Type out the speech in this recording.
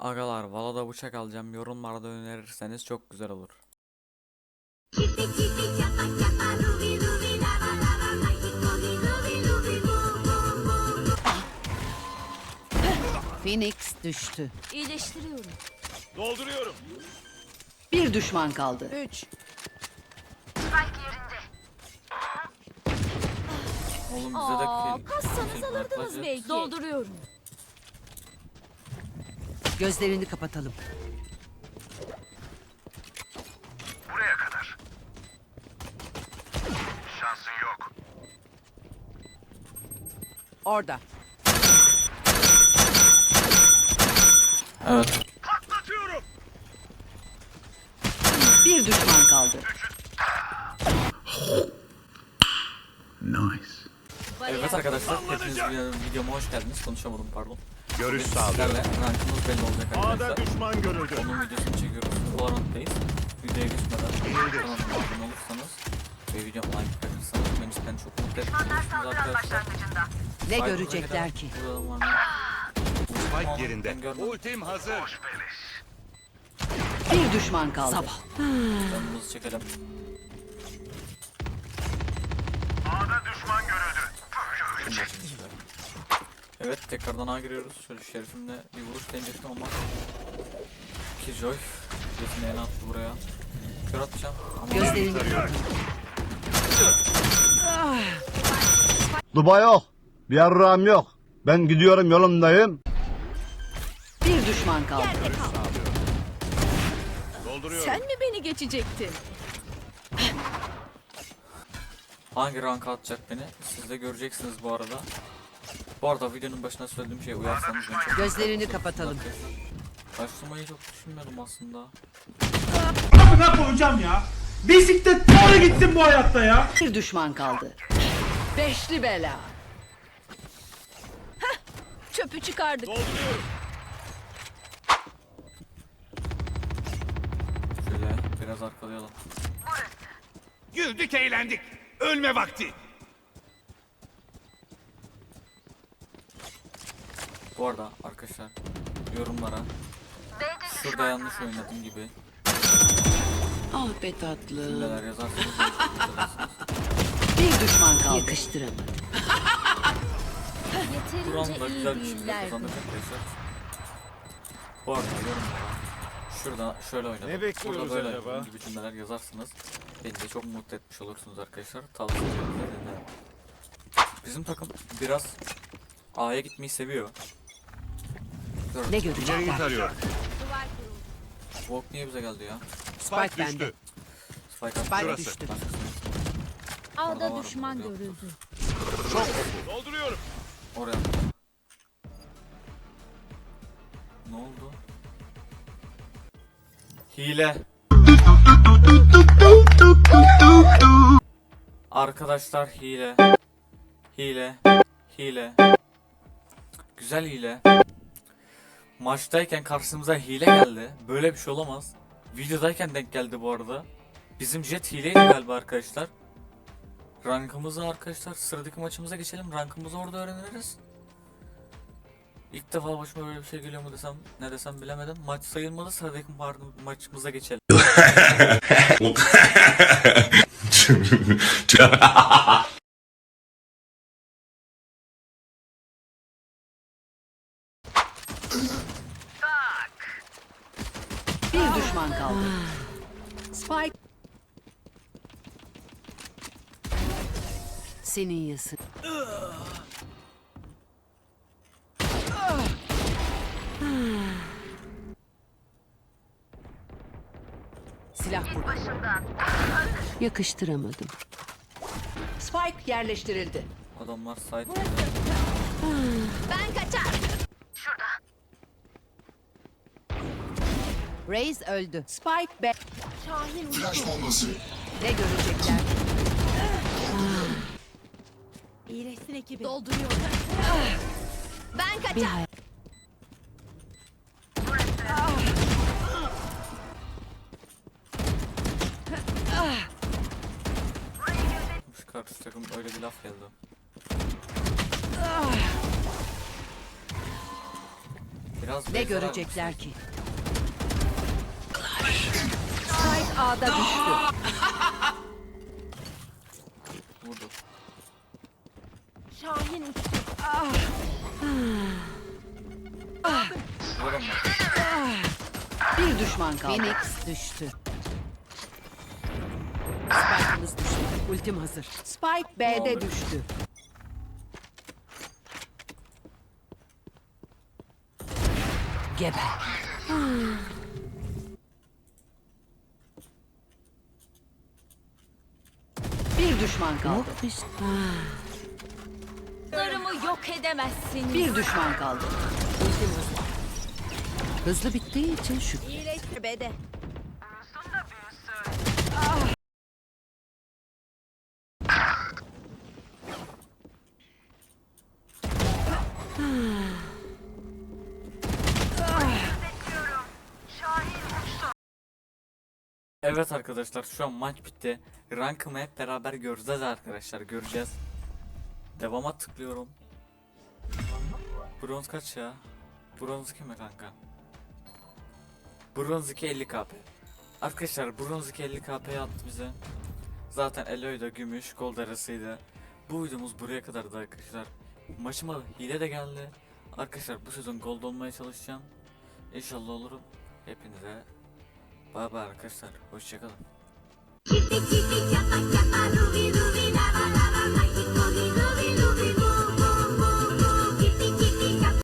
Agalar Valo'da bıçak alacağım. Yorumlarda önerirseniz çok güzel olur. Phoenix düştü. İyileştiriyorum. Dolduruyorum. Bir düşman kaldı. 3. Oğlum bize de Aa, kassanız alırdınız belki. Dolduruyorum. Gözlerini kapatalım. Buraya kadar. Şansın yok. Orada. Evet. Patlatıyorum. Bir düşman kaldı. Evet arkadaşlar hepiniz videom- videoma hoş geldiniz. Konuşamadım pardon. Görüş. Sizlerle rankımız belli olacak A'da arkadaşlar. düşman görüldü. Onun videosunu çekiyoruz. Valorant'tayız. Videoya geçmeden kanalıma abone olursanız ve videoma like bırakırsanız beni cidden çok mutlu etmişsiniz arkadaşlar. Ne Saygı görecekler ki? Burada var mı? Spike yerinde. görmedim. Ultim hazır. Bir düşman kaldı. Canımızı çekelim. A'da düşman görüldü. Şöyle. Evet tekrardan A giriyoruz. Şöyle şerifimle bir vuruş deneyecektim ama Killjoy yeteneğini attı buraya. Kör atacağım ama Gözlerini kapatalım. Duba yok. Bir yarrağım yok. Ben gidiyorum yolumdayım. Bir düşman kaldı. Dolduruyorum. Sen mi beni geçecektin? hangi rank atacak beni siz de göreceksiniz bu arada. Bu arada videonun başına söylediğim şey uyarsanız çok Gözlerini kapatalım. Başlamayı çok düşünmüyordum aslında. amına koyacağım ya. Bisiklet doğru gittim bu hayatta ya. Bir düşman kaldı. Beşli bela. Çöpü çıkardık. Dolduruyorum. Şöyle biraz arkalayalım. Güldük eğlendik. Ölme vakti. Bu arada arkadaşlar yorumlara şurada yanlış oynadım gibi Ah be tatlım. cümleler yazarsanız. Bir düşman kaldı. Yakıştıramadım. Kur'an'da Yeterince iyi güzel bir şekilde değiller. kazandık arkadaşlar. Bu arada yorumlara şurada şöyle oynadım. Ne bekliyoruz Burada böyle acaba? oynadım gibi cümleler yazarsanız beni de çok mutlu etmiş olursunuz arkadaşlar. Tavsiye ederim. Bizim takım biraz A'ya gitmeyi seviyor. Ne İleriyi görecekler? tarıyorum. Walk niye bize geldi ya? Spike Spike bende. düştü. Spike Spike düştü. Orada var, düşman burada yok. görüldü. Dolduruyorum. Oraya. Ne oldu? Hile. Arkadaşlar hile. Hile. Hile. Güzel hile. Maçtayken karşımıza hile geldi. Böyle bir şey olamaz. Videodayken denk geldi bu arada. Bizim jet hileydi galiba arkadaşlar. Rankımızı arkadaşlar sıradaki maçımıza geçelim. Rankımızı orada öğreniriz. İlk defa başıma böyle bir şey geliyor mu desem ne desem bilemedim. Maç sayılmalı sıradaki ma- maçımıza geçelim. Bir düşman kaldı. Spike. Senin yasın. Silah burada. Yakıştıramadım. Spike yerleştirildi. Adamlar site Ben kaçar. Reis öldü. Spike be. Şahin uçtu. Ne görecekler? İyileşsin ekibi. Dolduruyorum. Ben kaçar. Karşı takım öyle bir laf geldi. Biraz Ne görecekler ki? A'da düştü. Vurdu. Şahin uçtu. Vuramam. Bir düşman kaldı. Phoenix düştü. Spike'ımız düştü. Ultim hazır. Spike B'de düştü. Geber. Bir düşman kaldı. Larımı yok edemezsin. Bir düşman kaldı. Hızlı bittiği için şu. İyileştir bede. Evet arkadaşlar şu an maç bitti. Rankımı hep beraber göreceğiz arkadaşlar göreceğiz. Devama tıklıyorum. Bronz kaç ya? Bronz 2 mi kanka? Bronz 2 50 KP. Arkadaşlar bronz 2 50 KP attı bize. Zaten Eloy da gümüş gold arasıydı. Bu videomuz buraya kadardı arkadaşlar. Maçıma hile de geldi. Arkadaşlar bu sezon gold olmaya çalışacağım. İnşallah olurum. Hepinize Bay arkadaşlar. Hoşçakalın.